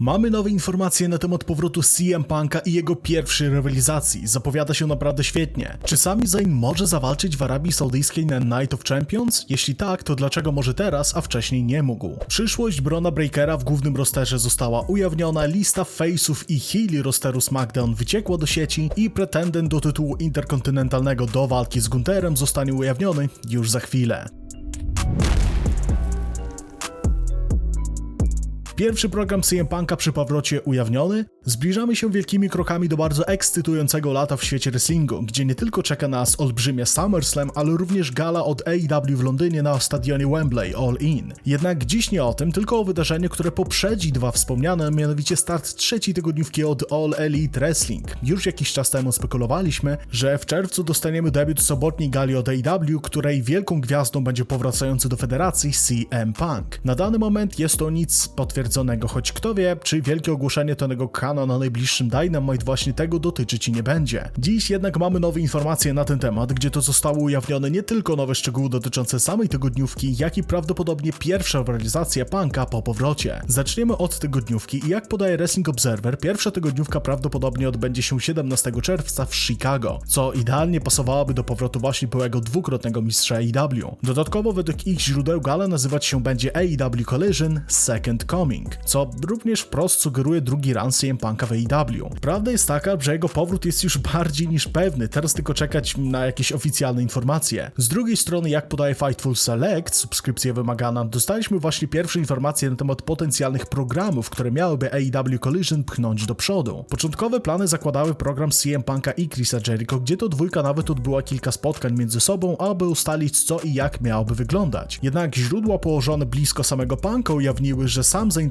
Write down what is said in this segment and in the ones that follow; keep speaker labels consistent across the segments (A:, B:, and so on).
A: Mamy nowe informacje na temat powrotu CM Punka i jego pierwszej rywalizacji. Zapowiada się naprawdę świetnie. Czy Sami Zayn może zawalczyć w Arabii Saudyjskiej na Night of Champions? Jeśli tak, to dlaczego może teraz, a wcześniej nie mógł? Przyszłość Brona Breakera w głównym rosterze została ujawniona, lista face'ów i heali rosteru SmackDown wyciekła do sieci i pretendent do tytułu interkontynentalnego do walki z Gunterem zostanie ujawniony już za chwilę. Pierwszy program CM Punka przy powrocie ujawniony. Zbliżamy się wielkimi krokami do bardzo ekscytującego lata w świecie wrestlingu, gdzie nie tylko czeka nas olbrzymia SummerSlam, ale również gala od AEW w Londynie na stadionie Wembley All In. Jednak dziś nie o tym, tylko o wydarzeniu, które poprzedzi dwa wspomniane, mianowicie start trzeciej tygodniówki od All Elite Wrestling. Już jakiś czas temu spekulowaliśmy, że w czerwcu dostaniemy debiut sobotniej gali od AEW, której wielką gwiazdą będzie powracający do federacji CM Punk. Na dany moment jest to nic potwierdzonego, choć kto wie, czy wielkie ogłoszenie Tonego Kana na najbliższym Dynamite właśnie tego dotyczyć i nie będzie. Dziś jednak mamy nowe informacje na ten temat, gdzie to zostało ujawnione nie tylko nowe szczegóły dotyczące samej tygodniówki, jak i prawdopodobnie pierwsza realizacja Punka po powrocie. Zaczniemy od tygodniówki i jak podaje Wrestling Observer, pierwsza tygodniówka prawdopodobnie odbędzie się 17 czerwca w Chicago, co idealnie pasowałoby do powrotu właśnie byłego dwukrotnego mistrza AEW. Dodatkowo według ich źródeł gala nazywać się będzie AEW Collision Second Coming, co również wprost sugeruje drugi run CM Punka w AEW. Prawda jest taka, że jego powrót jest już bardziej niż pewny, teraz tylko czekać na jakieś oficjalne informacje. Z drugiej strony, jak podaje Fightful Select, subskrypcja wymagana, dostaliśmy właśnie pierwsze informacje na temat potencjalnych programów, które miałyby AEW Collision pchnąć do przodu. Początkowe plany zakładały program CM Punka i Chrisa Jericho, gdzie to dwójka nawet odbyła kilka spotkań między sobą, aby ustalić co i jak miałoby wyglądać. Jednak źródła położone blisko samego Punka ujawniły, że sam zainteresowany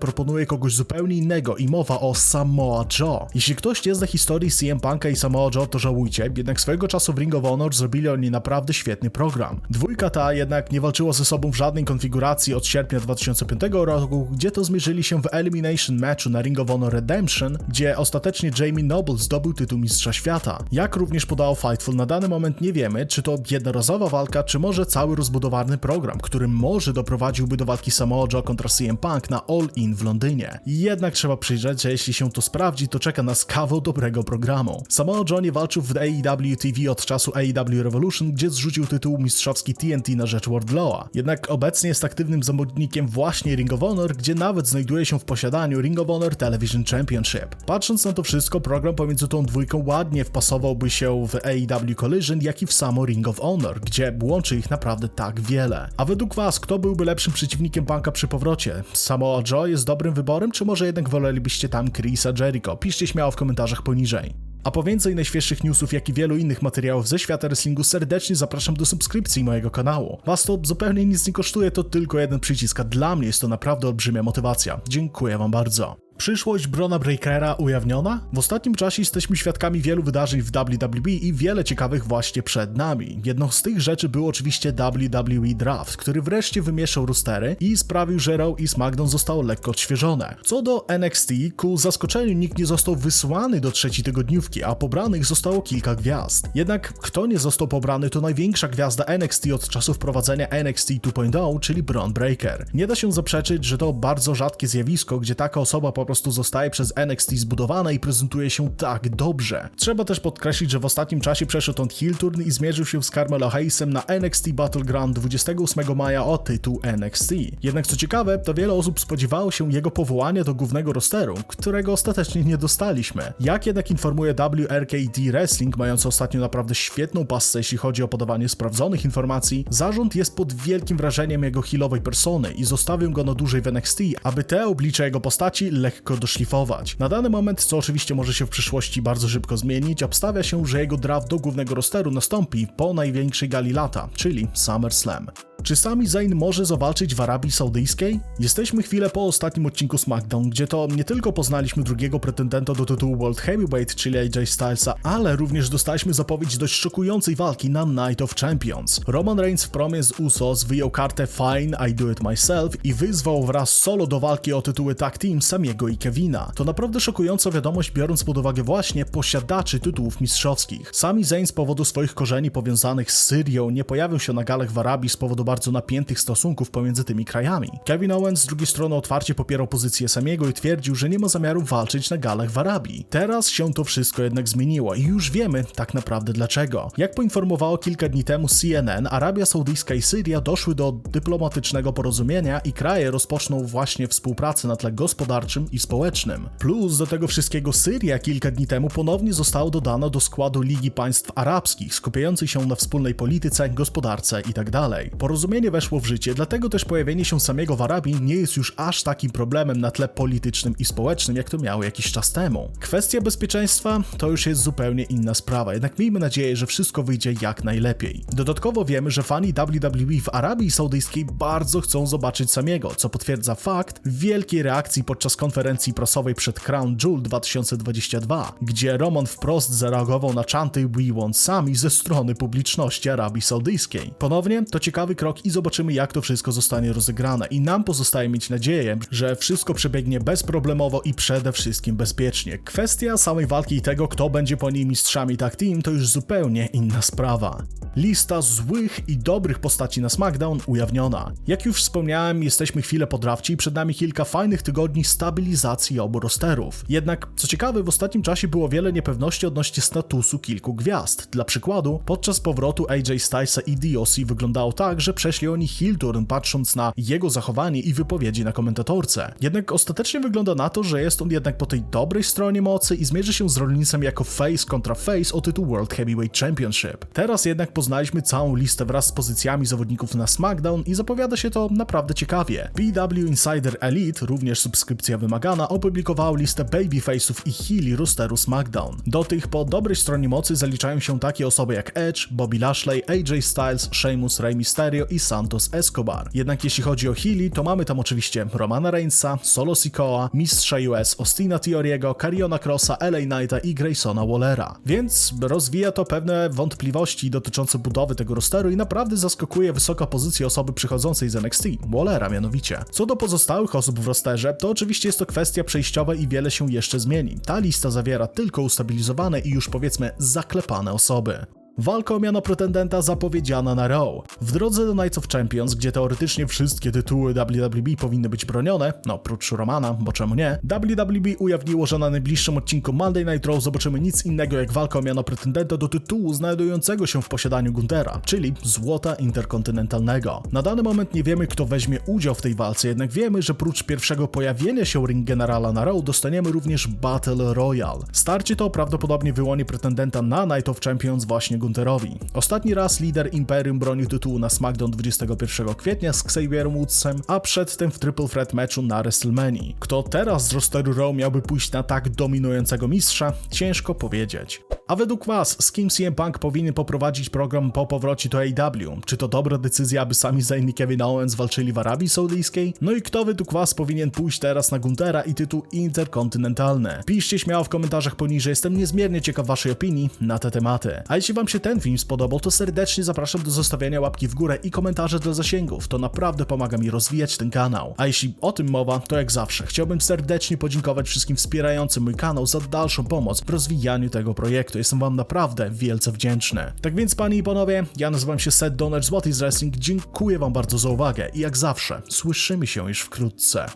A: proponuje kogoś zupełnie innego i mowa o Samoa Joe. Jeśli ktoś nie zna historii CM Punka i Samoa Joe, to żałujcie, jednak swojego czasu w Ring of Honor zrobili oni naprawdę świetny program. Dwójka ta jednak nie walczyła ze sobą w żadnej konfiguracji od sierpnia 2005 roku, gdzie to zmierzyli się w Elimination Matchu na Ring of Honor Redemption, gdzie ostatecznie Jamie Noble zdobył tytuł Mistrza Świata. Jak również podało Fightful, na dany moment nie wiemy, czy to jednorazowa walka, czy może cały rozbudowany program, który może doprowadziłby do walki Samoa Joe kontra CM Punk na All In w Londynie. Jednak trzeba przyjrzeć, że jeśli się to sprawdzi, to czeka nas kawał dobrego programu. Samoa Joe nie walczył w AEW TV od czasu AEW Revolution, gdzie zrzucił tytuł mistrzowski TNT na rzecz Wardlowa. Jednak obecnie jest aktywnym zawodnikiem właśnie Ring of Honor, gdzie nawet znajduje się w posiadaniu Ring of Honor Television Championship. Patrząc na to wszystko, program pomiędzy tą dwójką ładnie wpasowałby się w AEW Collision, jak i w samo Ring of Honor, gdzie łączy ich naprawdę tak wiele. A według was, kto byłby lepszym przeciwnikiem Punka przy powrocie? Samoa Joe jest dobrym wyborem, czy może jednak wolelibyście tam Chrisa Jericho? Piszcie śmiało w komentarzach poniżej. A po więcej najświeższych newsów, jak i wielu innych materiałów ze świata wrestlingu serdecznie zapraszam do subskrypcji mojego kanału. Was to zupełnie nic nie kosztuje, to tylko jeden przycisk, a dla mnie jest to naprawdę olbrzymia motywacja. Dziękuję wam bardzo. Przyszłość Brona Breakera ujawniona? W ostatnim czasie jesteśmy świadkami wielu wydarzeń w WWE i wiele ciekawych właśnie przed nami. Jedną z tych rzeczy był oczywiście WWE Draft, który wreszcie wymieszał rostery i sprawił, że Raw i SmackDown zostało lekko odświeżone. Co do NXT, ku zaskoczeniu nikt nie został wysłany do trzeciej tygodniówki, a pobranych zostało kilka gwiazd. Jednak kto nie został pobrany to największa gwiazda NXT od czasu wprowadzenia NXT 2.0, czyli Bron Breaker. Nie da się zaprzeczyć, że to bardzo rzadkie zjawisko, gdzie taka osoba po prostu zostaje przez NXT zbudowana i prezentuje się tak dobrze. Trzeba też podkreślić, że w ostatnim czasie przeszedł on heel turn i zmierzył się z Carmelo Hayesem na NXT Battleground 28 maja o tytuł NXT. Jednak co ciekawe, to wiele osób spodziewało się jego powołania do głównego rosteru, którego ostatecznie nie dostaliśmy. Jak jednak informuje WRKD Wrestling, mający ostatnio naprawdę świetną pasę, jeśli chodzi o podawanie sprawdzonych informacji, zarząd jest pod wielkim wrażeniem jego healowej persony i zostawił go na dłużej w NXT, aby te oblicze jego postaci lekko doszlifować. Na dany moment, co oczywiście może się w przyszłości bardzo szybko zmienić, obstawia się, że jego draft do głównego rosteru nastąpi po największej gali lata, czyli SummerSlam. Czy Sami Zayn może zawalczyć w Arabii Saudyjskiej? Jesteśmy chwilę po ostatnim odcinku SmackDown, gdzie to nie tylko poznaliśmy drugiego pretendenta do tytułu World Heavyweight, czyli AJ Stylesa, ale również dostaliśmy zapowiedź dość szokującej walki na Night of Champions. Roman Reigns w promie z Usos wyjął kartę Fine, I Do It Myself i wyzwał wraz solo do walki o tytuły tag team Samiego i Kevina. To naprawdę szokująca wiadomość biorąc pod uwagę właśnie posiadaczy tytułów mistrzowskich. Sami Zayn z powodu swoich korzeni powiązanych z Syrią nie pojawił się na galach w Arabii z powodu bardzo napiętych stosunków pomiędzy tymi krajami. Kevin Owens z drugiej strony otwarcie popierał pozycję Samiego i twierdził, że nie ma zamiaru walczyć na galach w Arabii. Teraz się to wszystko jednak zmieniło i już wiemy tak naprawdę dlaczego. Jak poinformowało kilka dni temu CNN, Arabia Saudyjska i Syria doszły do dyplomatycznego porozumienia i kraje rozpoczną właśnie współpracę na tle gospodarczym i społecznym. Plus do tego wszystkiego Syria kilka dni temu ponownie została dodana do składu Ligi Państw Arabskich, skupiającej się na wspólnej polityce, gospodarce itd. Tak Porozumienie weszło w życie, dlatego też pojawienie się samego w Arabii nie jest już aż takim problemem na tle politycznym i społecznym, jak to miało jakiś czas temu. Kwestia bezpieczeństwa to już jest zupełnie inna sprawa, jednak miejmy nadzieję, że wszystko wyjdzie jak najlepiej. Dodatkowo wiemy, że fani WWE w Arabii Saudyjskiej bardzo chcą zobaczyć samego, co potwierdza fakt wielkiej reakcji podczas konferencji prasowej przed Crown Jewel 2022, gdzie Roman wprost zareagował na czanty We Want Sami ze strony publiczności Arabii Saudyjskiej. Ponownie to ciekawy krok i zobaczymy jak to wszystko zostanie rozegrane i nam pozostaje mieć nadzieję, że wszystko przebiegnie bezproblemowo i przede wszystkim bezpiecznie. Kwestia samej walki i tego, kto będzie po niej mistrzami tag team, to już zupełnie inna sprawa. Lista złych i dobrych postaci na SmackDown ujawniona. Jak już wspomniałem, jesteśmy chwilę po drafcie i przed nami kilka fajnych tygodni stabilizacji obu rosterów. Jednak, co ciekawe, w ostatnim czasie było wiele niepewności odnośnie statusu kilku gwiazd. Dla przykładu, podczas powrotu AJ Stylesa i DOC wyglądało tak, że przeszli oni heel turn patrząc na jego zachowanie i wypowiedzi na komentatorce. Jednak ostatecznie wygląda na to, że jest on jednak po tej dobrej stronie mocy i zmierzy się z Rollinsem jako face kontra face o tytuł World Heavyweight Championship. Teraz jednak poznaliśmy całą listę wraz z pozycjami zawodników na SmackDown i zapowiada się to naprawdę ciekawie. PW Insider Elite, również subskrypcja wymagana, opublikował listę babyface'ów i heali rosteru SmackDown. Do tych po dobrej stronie mocy zaliczają się takie osoby jak Edge, Bobby Lashley, AJ Styles, Sheamus, Rey Mysterio i Santos Escobar. Jednak jeśli chodzi o heali, to mamy tam oczywiście Romana Reignsa, Solo Sikoa, Mistrza US, Austina Theoriego, Cariona Crossa, LA Knighta i Graysona Wallera. Więc rozwija to pewne wątpliwości dotyczące budowy tego rosteru i naprawdę zaskakuje wysoka pozycja osoby przychodzącej z NXT, Wallera mianowicie. Co do pozostałych osób w rosterze, to oczywiście jest to kwestia przejściowa i wiele się jeszcze zmieni. Ta lista zawiera tylko ustabilizowane i już powiedzmy zaklepane osoby. Walka o miano pretendenta zapowiedziana na Raw. W drodze do Nights of Champions, gdzie teoretycznie wszystkie tytuły WWE powinny być bronione, no prócz Romana, bo czemu nie, WWE ujawniło, że na najbliższym odcinku Monday Night Raw zobaczymy nic innego jak walkę o miano pretendenta do tytułu znajdującego się w posiadaniu Guntera, czyli złota interkontynentalnego. Na dany moment nie wiemy, kto weźmie udział w tej walce, jednak wiemy, że prócz pierwszego pojawienia się ring generala na Raw dostaniemy również Battle Royale. Starcie to prawdopodobnie wyłoni pretendenta na Night of Champions właśnie Gunterowi. Ostatni raz lider Imperium bronił tytułu na SmackDown 21 kwietnia z Xavierem Woodsem, a przedtem w Triple Threat meczu na WrestleMania. Kto teraz z rosteru Raw miałby pójść na tak dominującego mistrza? Ciężko powiedzieć. A według Was, z kim CM Punk powinien poprowadzić program po powrocie do AEW? Czy to dobra decyzja, aby sami Zayn i Kevin Owens walczyli w Arabii Saudyjskiej? No i kto według Was powinien pójść teraz na Guntera i tytuł interkontynentalny? Piszcie śmiało w komentarzach poniżej, jestem niezmiernie ciekaw Waszej opinii na te tematy. A jeśli Wam się ten film spodobał, to serdecznie zapraszam do zostawiania łapki w górę i komentarza dla zasięgów. To naprawdę pomaga mi rozwijać ten kanał. A jeśli o tym mowa, to jak zawsze chciałbym serdecznie podziękować wszystkim wspierającym mój kanał za dalszą pomoc w rozwijaniu tego projektu. Jestem Wam naprawdę wielce wdzięczny. Tak więc, panie i panowie, ja nazywam się Seth Donner z What is Wrestling. Dziękuję Wam bardzo za uwagę i jak zawsze, słyszymy się już wkrótce.